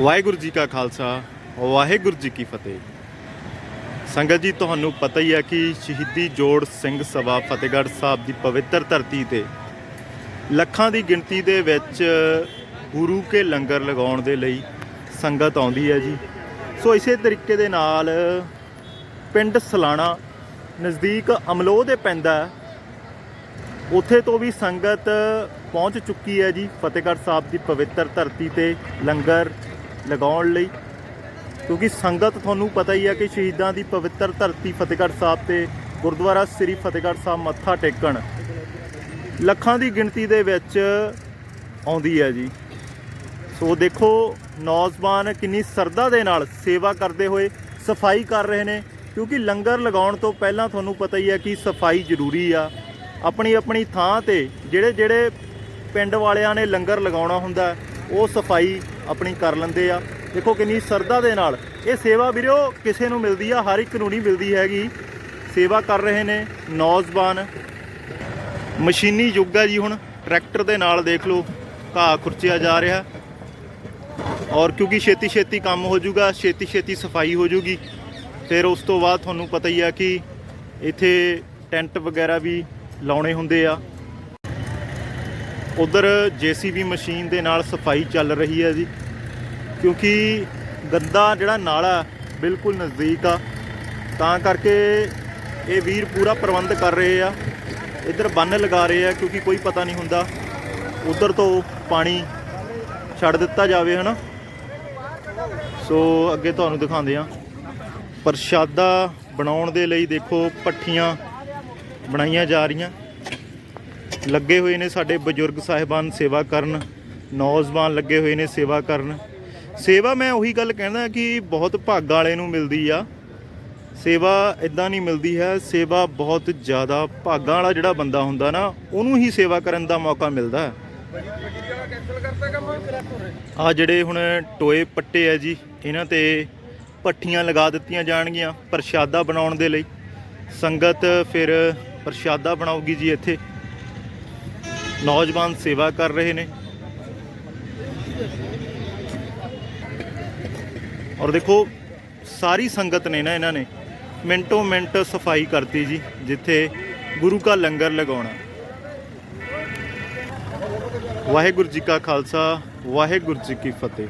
ਵਾਹਿਗੁਰੂ ਜੀ ਕਾ ਖਾਲਸਾ, ਵਾਹਿਗੁਰੂ ਜੀ ਕੀ ਫਤਿਹ। ਸੰਗਤ ਜੀ, ਤੁਹਾਨੂੰ ਪਤਾ ਹੀ ਹੈ ਕਿ ਸ਼ਹੀਦੀ ਜੋੜ ਸਿੰਘ ਸਭਾ ਫਤਿਹਗੜ੍ਹ ਸਾਹਿਬ ਦੀ ਪਵਿੱਤਰ ਧਰਤੀ ਤੇ ਲੱਖਾਂ ਦੀ ਗਿਣਤੀ ਦੇ ਵਿੱਚ ਗੁਰੂ ਕੇ ਲੰਗਰ ਲਗਾਉਣ ਦੇ ਲਈ ਸੰਗਤ ਆਉਂਦੀ ਹੈ ਜੀ। ਸੋ ਇਸੇ ਤਰੀਕੇ ਦੇ ਨਾਲ ਪਿੰਡ ਸਲਾਣਾ ਨਜ਼ਦੀਕ ਅਮਲੋਹ ਦੇ ਪੈਂਦਾ ਹੈ। ਉੱਥੇ ਤੋਂ ਵੀ ਸੰਗਤ ਪਹੁੰਚ ਚੁੱਕੀ ਹੈ ਜੀ, ਫਤਿਹਗੜ੍ਹ ਸਾਹਿਬ ਦੀ ਪਵਿੱਤਰ ਧਰਤੀ ਤੇ ਲੰਗਰ ਲਗਾਉਣ ਲਈ, ਕਿਉਂਕਿ ਸੰਗਤ ਤੁਹਾਨੂੰ ਪਤਾ ਹੀ ਹੈ ਕਿ ਸ਼ਹੀਦਾਂ ਦੀ ਪਵਿੱਤਰ ਧਰਤੀ ਫਤਿਹਗੜ੍ਹ ਸਾਹਿਬ ਤੇ ਗੁਰਦੁਆਰਾ ਸ੍ਰੀ ਫਤਿਹਗੜ੍ਹ ਸਾਹਿਬ ਮੱਥਾ ਟੇਕਣ। ਲੱਖਾਂ ਦੀ ਗਿਣਤੀ ਦੇ ਵਿੱਚ ਆਉਂਦੀ ਹੈ ਜੀ। ਸੋ ਦੇਖੋ, ਨੌਜਵਾਨ ਕਿੰਨੀ ਸਰਦਾ ਦੇ ਨਾਲ ਸੇਵਾ ਕਰਦੇ ਹੋਏ ਸਫ਼ਾਈ ਕਰ ਰਹੇ ਨੇ, ਕਿਉਂਕਿ ਲੰਗਰ ਲਗਾਉਣ ਤੋਂ ਪਹਿਲਾਂ ਤੁਹਾਨੂੰ ਪਤਾ ਹੀ ਹੈ ਕਿ ਸਫ਼ਾਈ ਜ਼ਰੂਰੀ ਆ। ਆਪਣੀ ਆਪਣੀ ਥਾਂ ਤੇ ਜਿਹੜੇ ਜਿਹੜੇ ਪਿੰਡ ਵਾਲਿਆਂ ਨੇ ਲੰਗਰ ਲਗਾਉਣਾ ਹੁੰਦਾ, ਉਹ ਸਫ਼ਾਈ ਆਪਣੀ ਕਰ ਲੈਂਦੇ ਆ। ਦੇਖੋ ਕਿੰਨੀ ਸਰਦਾ ਦੇ ਨਾਲ। ਇਹ ਸੇਵਾ ਵੀਰੋ ਕਿਸੇ ਨੂੰ ਮਿਲਦੀ ਆ, ਹਰ ਇੱਕ ਨੂੰ ਨਹੀਂ ਮਿਲਦੀ ਹੈਗੀ। ਸੇਵਾ ਕਰ ਰਹੇ ਨੇ ਨੌਜਵਾਨ। ਮਸ਼ੀਨੀ ਯੁੱਗ ਆ ਜੀ ਹੁਣ। ਟਰੈਕਟਰ ਦੇ ਨਾਲ ਦੇਖ ਲਓ, ਘਾਹ ਖੁਰਚਿਆ ਜਾ ਰਿਹਾ। ਔਰ ਕਿਉਂਕਿ ਛੇਤੀ ਛੇਤੀ ਕੰਮ ਹੋ ਜਾਊਗਾ ਛੇਤੀ ਛੇਤੀ ਸਫ਼ਾਈ ਹੋ ਜਾਊਗੀ। ਫਿਰ ਉਸ ਤੋਂ ਬਾਅਦ ਤੁਹਾਨੂੰ ਪਤਾ ਹੀ ਆ ਕਿ ਇੱਥੇ ਟੈਂਟ ਵਗੈਰਾ ਵੀ ਲਾਉਣੇ ਹੁੰਦੇ ਆ। ਉਧਰ ਜੀਸੀਬੀ ਮਸ਼ੀਨ ਦੇ ਨਾਲ ਸਫ਼ਾਈ ਚੱਲ ਰਹੀ ਹੈ ਜੀ। ਕਿਉਂਕਿ ਗੰਦਾ ਜਿਹੜਾ ਨਾਲਾ ਬਿਲਕੁਲ ਨਜ਼ਦੀਕ ਆ। ਤਾਂ ਕਰਕੇ ਇਹ ਵੀਰ ਪੂਰਾ ਪ੍ਰਬੰਧ ਕਰ ਰਹੇ ਆ। ਇੱਧਰ ਬੰਨ ਲਗਾ ਰਹੇ ਆ ਕਿਉਂਕਿ ਕੋਈ ਪਤਾ ਨਹੀਂ ਹੁੰਦਾ ਉਧਰ ਤੋਂ ਪਾਣੀ ਛੱਡ ਦਿੱਤਾ ਜਾਵੇ, ਹਨਾ। ਸੋ ਅੱਗੇ ਤੁਹਾਨੂੰ ਦਿਖਾਉਂਦੇ ਆ ਪ੍ਰਸ਼ਾਦਾ ਬਣਾਉਣ ਦੇ ਲਈ ਦੇਖੋ, ਪੱਠੀਆਂ ਬਣਾਈਆਂ ਜਾ ਰਹੀਆਂ। ਲੱਗੇ ਹੋਏ ਨੇ ਸਾਡੇ ਬਜ਼ੁਰਗ ਸਾਹਿਬਾਨ ਸੇਵਾ ਕਰਨ, ਨੌਜਵਾਨ ਲੱਗੇ ਹੋਏ ਨੇ ਸੇਵਾ ਕਰਨ। ਸੇਵਾ ਮੈਂ ਉਹੀ ਗੱਲ ਕਹਿੰਦਾ ਕਿ ਬਹੁਤ ਭਾਗਾਂ ਵਾਲੇ ਨੂੰ ਮਿਲਦੀ ਆ। ਸੇਵਾ ਇਦਾਂ ਨਹੀਂ ਮਿਲਦੀ ਹੈ, ਸੇਵਾ ਬਹੁਤ ਜ਼ਿਆਦਾ ਭਾਗਾਂ ਵਾਲਾ ਜਿਹੜਾ ਬੰਦਾ ਹੁੰਦਾ ਨਾ, ਉਹਨੂੰ ਹੀ ਸੇਵਾ ਕਰਨ ਦਾ ਮੌਕਾ ਮਿਲਦਾ ਹੈ। ਆ ਜਿਹੜੇ ਹੁਣ ਟੋਏ ਪੱਟੇ ਆ ਜੀ, ਇਹਨਾਂ ਤੇ ਪੱਠੀਆਂ ਲਗਾ ਦਿੱਤੀਆਂ ਜਾਣਗੀਆਂ ਪ੍ਰਸ਼ਾਦਾ ਬਣਾਉਣ ਦੇ ਲਈ। ਸੰਗਤ ਫਿਰ ਪ੍ਰਸ਼ਾਦਾ ਬਣਾਉਗੀ ਜੀ ਇੱਥੇ। ਨੌਜਵਾਨ ਸੇਵਾ ਕਰ ਰਹੇ ਨੇ। ਔਰ ਦੇਖੋ, ਸਾਰੀ ਸੰਗਤ ਨੇ ਨਾ ਇਹਨਾਂ ਨੇ ਮਿੰਟੋ ਮਿੰਟ ਸਫ਼ਾਈ ਕਰਤੀ ਜੀ, ਜਿੱਥੇ ਗੁਰੂ ਕਾ ਲੰਗਰ ਲਗਾਉਣਾ। ਵਾਹਿਗੁਰੂ ਜੀ ਕਾ ਖਾਲਸਾ, ਵਾਹਿਗੁਰੂ ਜੀ ਕੀ ਫਤਿਹ।